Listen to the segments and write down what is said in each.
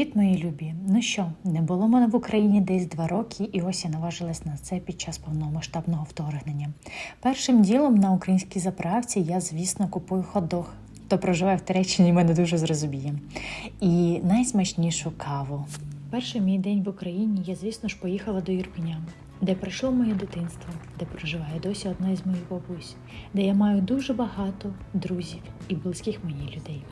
Привіт, мої любі! Ну що, не було мене в Україні десь два роки, і ось я наважилась на це під час повномасштабного вторгнення. Першим ділом на українській заправці я, звісно, купую хот-дог. Хто проживає в Туреччині, мене дуже зрозуміє. І найсмачнішу каву. Перший мій день в Україні я, звісно ж, поїхала до Ірпеня, де пройшло моє дитинство, де проживає досі одна із моїх бабусь, де я маю дуже багато друзів і близьких мені людей.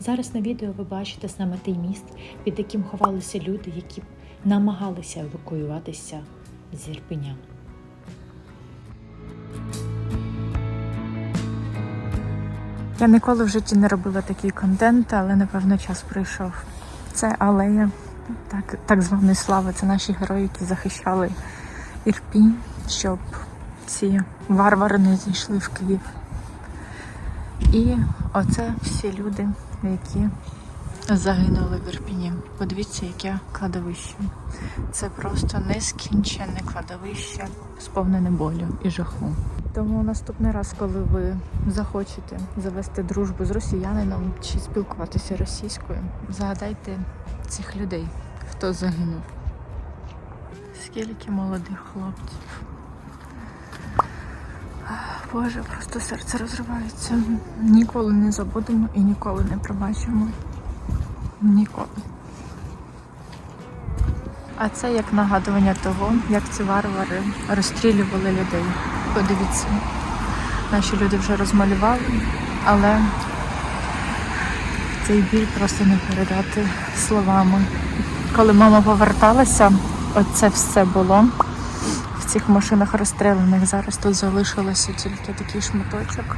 Зараз на відео ви бачите саме той міст, під яким ховалися люди, які намагалися евакуюватися з Ірпеня. Я ніколи в житті не робила такий контент, але напевно час прийшов. Це алея, так, так званої слави. Це наші герої, які захищали Ірпінь, щоб ці варвари не зійшли в Київ. І оце всі люди, які загинули в Ірпіні. Подивіться, яке кладовище. Це просто нескінченне кладовище, сповнене болю і жаху. Тому наступний раз, коли ви захочете завести дружбу з росіянином чи спілкуватися російською, згадайте цих людей, хто загинув. Скільки молодих хлопців. Боже, просто серце розривається. Ніколи не забудемо і ніколи не пробачимо. Ніколи. А це як нагадування того, як ці варвари розстрілювали людей. Подивіться, наші люди вже розмалювали, але цей біль просто не передати словами. Коли мама поверталася, оце все було цих машинах розстріляних. Зараз тут залишилося тільки такий шматочок.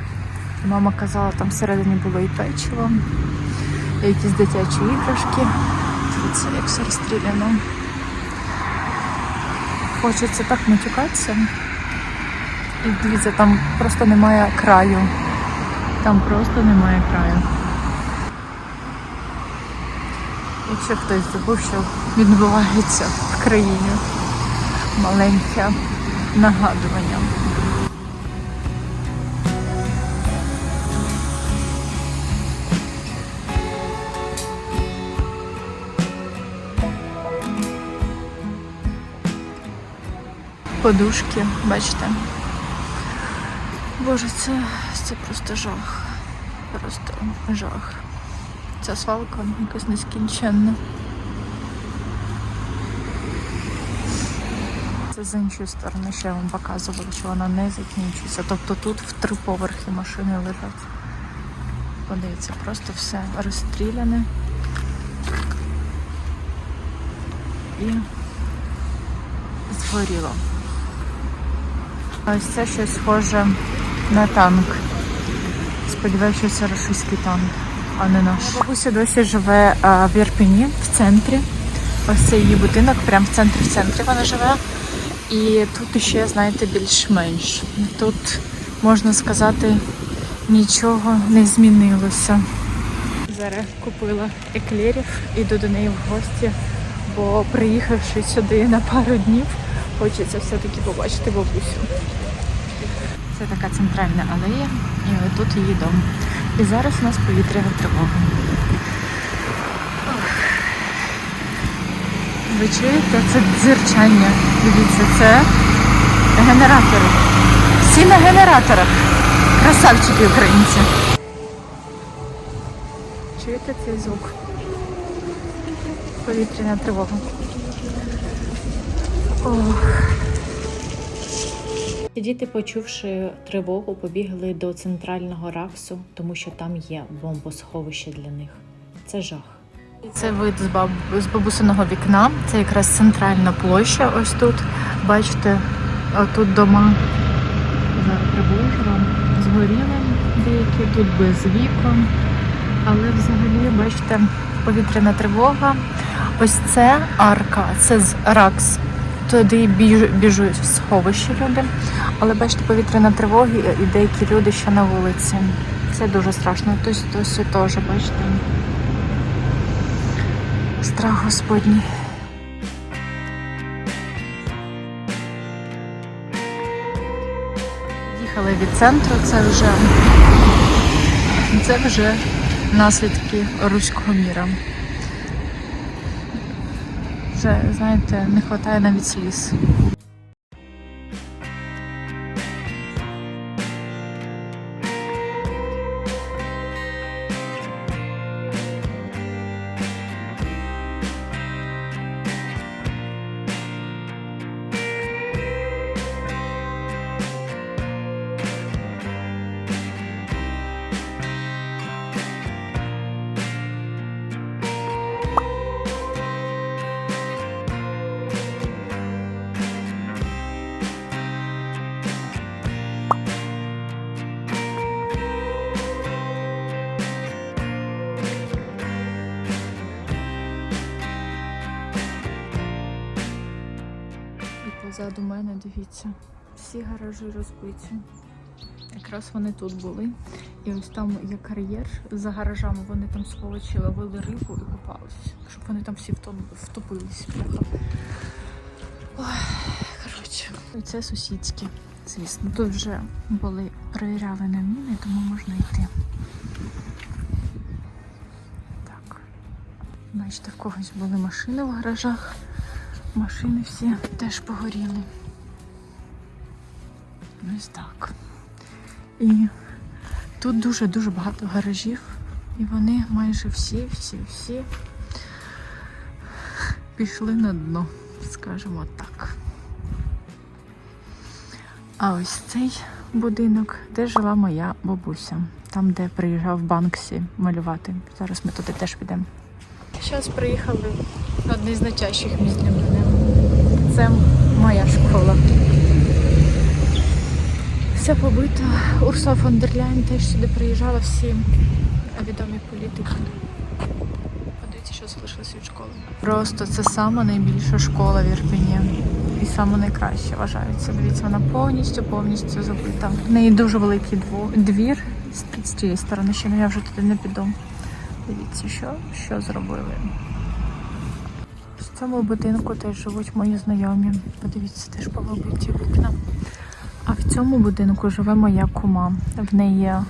Мама казала, там всередині було і печиво, і якісь дитячі іграшки. Дивіться, як все розстріляно. Хочеться так матюкатися. І дивіться, там просто немає краю. Там просто немає краю. Якщо хтось забув, що відбувається в країні маленьке нагадування. Подушки, бачите. Боже, це, це просто жах. Просто жах. Ця свалка якась нескінченна. Це з іншої сторони, ще я вам показувала, що вона не закінчується. Тобто тут в три поверхи машини лежать. Подивіться, просто все розстріляне. І згоріло. Ось це щось схоже на танк. Сподіваюся, що це російський танк, а не наш. Бабуся досі живе а, в Ірпені, в центрі. Ось це її будинок, прямо в центрі, в центрі вона живе. І тут ще, знаєте, більш-менш. Тут, можна сказати, нічого не змінилося. Зараз купила еклерів, іду до неї в гості, бо приїхавши сюди на пару днів, хочеться все-таки побачити бабусю. Це така центральна алея, і отут її дом. І зараз у нас повітряна тривога. Ви чуєте? Це дзирчання. Дивіться, це генератори. Всі на генераторах. Красавчики українці. Чуєте цей звук? Повітряна тривога. Ох. Діти, почувши тривогу, побігли до центрального раксу, тому що там є бомбосховище для них. Це жах. Це вид з, баб... з бабусиного вікна. Це якраз центральна площа. Ось тут. Бачите, тут дома зараз приближу. Згоріли деякі, тут без вікон. Але взагалі, бачите, повітряна тривога. Ось це арка, це з Ракс. Туди біжуть в сховище люди. Але бачите, повітряна тривога і деякі люди ще на вулиці. Це дуже страшно. Тобто, ось теж, бачите. Страх Господній. Їхали від центру, це вже це вже наслідки руського міра. вже, знаєте, не вистачає навіть сліз. Позаду мене, дивіться, всі гаражі розбиті. Якраз вони тут були. І ось там є кар'єр за гаражами, вони там сволочі ловили рибу і купалися, щоб вони там всі втопились. Ой, коротше. Це сусідські, звісно. Тут вже були перевіряли на міни, тому можна йти. Так. Бачите, в когось були машини в гаражах. Машини всі теж погоріли. Ось так. І тут дуже-дуже багато гаражів. І вони майже всі, всі, всі пішли на дно, скажімо так. А ось цей будинок, де жила моя бабуся, там, де приїжджав Банксі малювати. Зараз ми туди теж підемо. Зараз приїхали в одне з найтяжчих місць для мене. Це моя школа. Все побито. Урсула фон дер Ляйн теж сюди приїжджала всі відомі політики. Подивіться, що залишилось від школи. Просто це сама найбільша школа в Ірпені. І саме найкраще вважається. Дивіться, вона повністю повністю забита. В неї дуже великий двір з- цієї сторони, ще я вже туди не піду. Дивіться, що, що зробили. Цьому будинку теж живуть мої знайомі. Подивіться, теж повибиті вікна. А в цьому будинку живе моя кума. В неї е,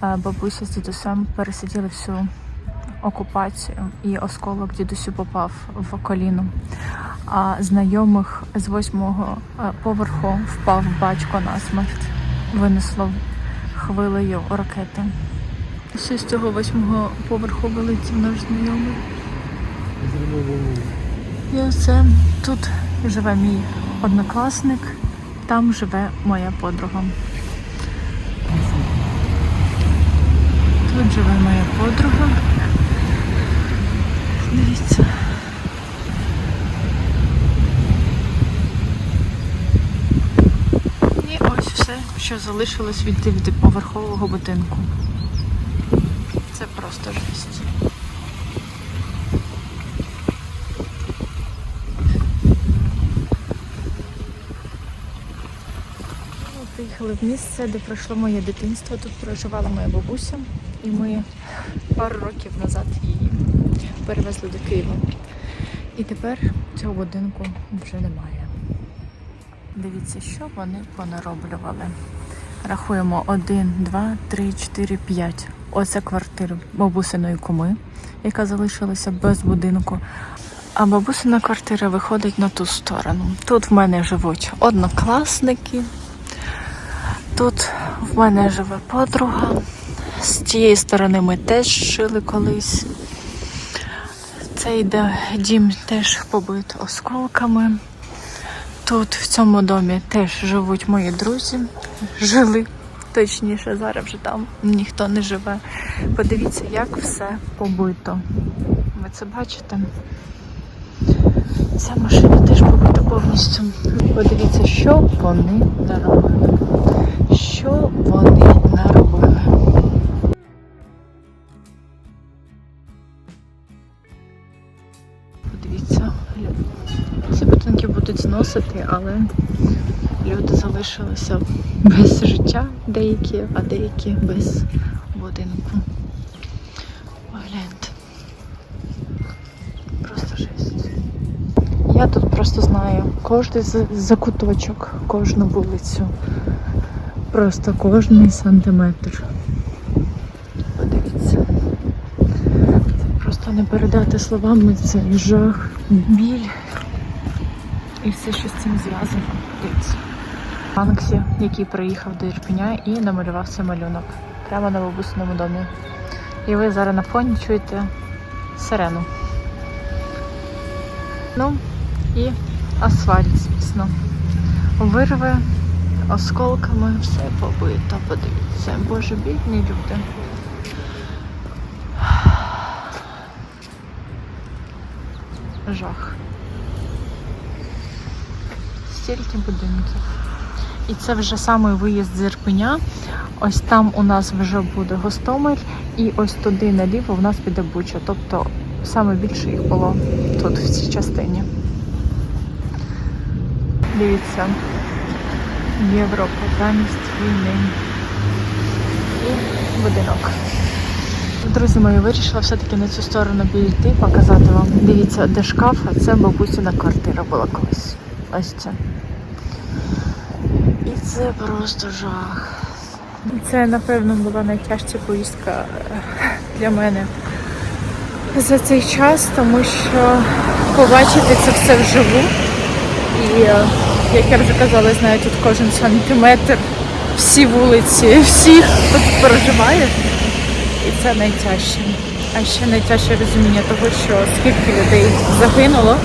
бабуся з дідусем пересиділи всю окупацію, і осколок дідусю попав в коліно. А знайомих з восьмого е, поверху впав батько на смерть. Винесло хвилею ракети. Ще з цього восьмого поверху вилетів наш знайомий. І оце тут живе мій однокласник, там живе моя подруга. Тут живе моя подруга. Дивіться. І ось все, що залишилось від дев'ятиповерхового будинку. Це просто жесть. Ми приїхали в місце, де пройшло моє дитинство. Тут проживала моя бабуся, і ми пару років назад її перевезли до Києва. І тепер цього будинку вже немає. Дивіться, що вони понароблювали. Рахуємо 1, 2, 3, 4, 5. Оце квартира бабусиної куми, яка залишилася без будинку. А бабусина квартира виходить на ту сторону. Тут в мене живуть однокласники. Тут в мене живе подруга. З тієї сторони ми теж жили колись. Цей дім теж побит осколками. Тут в цьому домі теж живуть мої друзі. Жили. Точніше, зараз вже там ніхто не живе. Подивіться, як все побито. Ви це бачите? Ця машина теж побита повністю. Подивіться, що вони наробили. Що вони наробили. Подивіться, ці будинки будуть зносити, але люди залишилися без життя деякі, а деякі без будинку. Погляньте. Просто жесть. Я тут просто знаю кожний закуточок, кожну вулицю. Просто кожний сантиметр. Подивіться. Це просто Не передати словами це жах, біль і все, що з цим зв'язано. Дивіться. Банксі, який приїхав до Ірпеня і намалював цей малюнок прямо на бабусиному домі. І ви зараз на фоні чуєте сирену. Ну і асфальт, звісно. Вирви осколками, все побито. Подивіться, боже, бідні люди. Жах. Стільки будинків. І це вже саме виїзд з Ірпеня. Ось там у нас вже буде Гостомель, і ось туди наліво в нас піде Буча. Тобто саме більше їх було тут, в цій частині. Дивіться, Європа, замість війни і будинок. Друзі мої, вирішила все-таки на цю сторону підійти, показати вам. Дивіться, де шкаф, а це бабусина квартира була колись. Ось це. І це просто жах. Це, напевно, була найтяжча поїздка е, для мене за цей час, тому що побачити це все вживу. І, е, як я вже казала, знаю тут кожен сантиметр, всі вулиці, всіх, хто тут проживає. І це найтяжче. А ще найтяжче розуміння того, що скільки людей загинуло,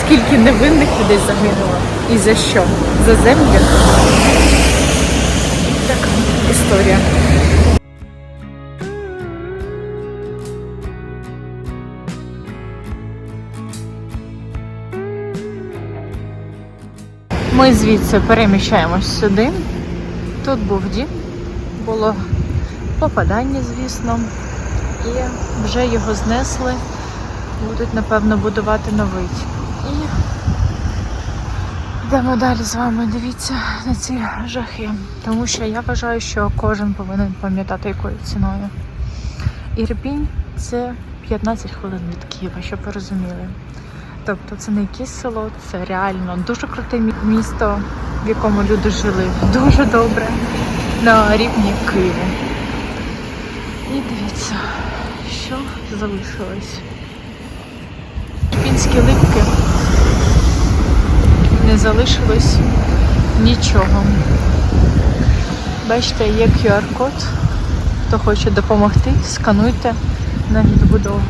скільки невинних людей загинуло. І за що? За землю. Така історія. Ми звідси переміщаємось сюди. Тут був дім, було попадання, звісно, і вже його знесли. Будуть, напевно, будувати новий. І йдемо далі з вами. Дивіться на ці жахи. Тому що я вважаю, що кожен повинен пам'ятати, якою ціною. Ірпінь це 15 хвилин від Києва, щоб ви розуміли. Тобто це не якесь село, це реально дуже круте місто, в якому люди жили дуже добре на рівні Києва. І дивіться, що залишилось. Пінські липки не залишилось нічого. Бачите, є QR-код. Хто хоче допомогти, скануйте на відбудову.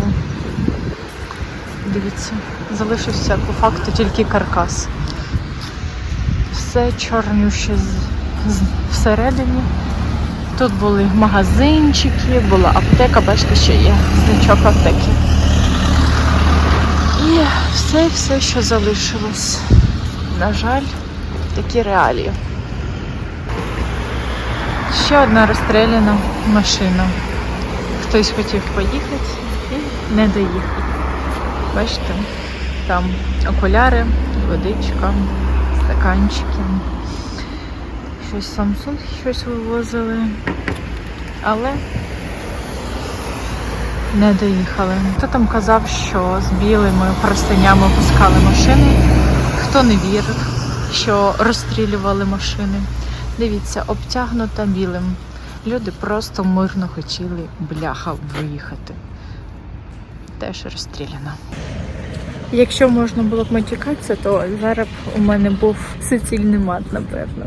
Дивіться, залишився по факту тільки каркас. Все чорнюще всередині. Тут були магазинчики, була аптека, бачите, ще є значок аптеки. І все, все, що залишилось. На жаль, такі реалії. Ще одна розстріляна машина. Хтось хотів поїхати і не доїхав. Бачите, там окуляри, водичка, стаканчики. Щось Samsung щось вивозили. Але не доїхали. Хто там казав, що з білими простинями пускали машини, хто не вірив, що розстрілювали машини. Дивіться, обтягнута білим. Люди просто мирно хотіли бляха виїхати. Теж розстріляна. Якщо можна було б матюкатися, то зараз б у мене був суцільний мат, напевно.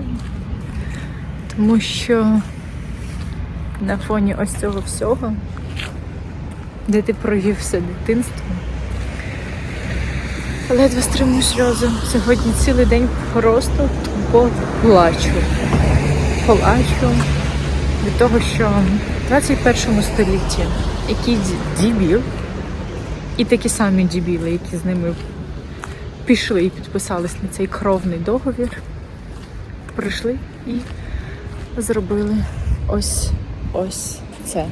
Тому що на фоні ось цього всього, де ти провів все дитинство, ледве стримую сльози. Сьогодні цілий день просто тупо плачу. Плачу від того, що в 21 столітті який дібіл, і такі самі дібіли, які з ними пішли і підписались на цей кровний договір, прийшли і зробили ось ось це.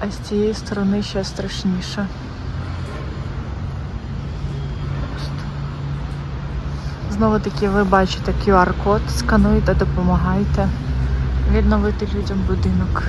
А з цієї сторони ще страшніше. Знову таки ви бачите QR-код, скануєте, допомагайте відновити людям будинок.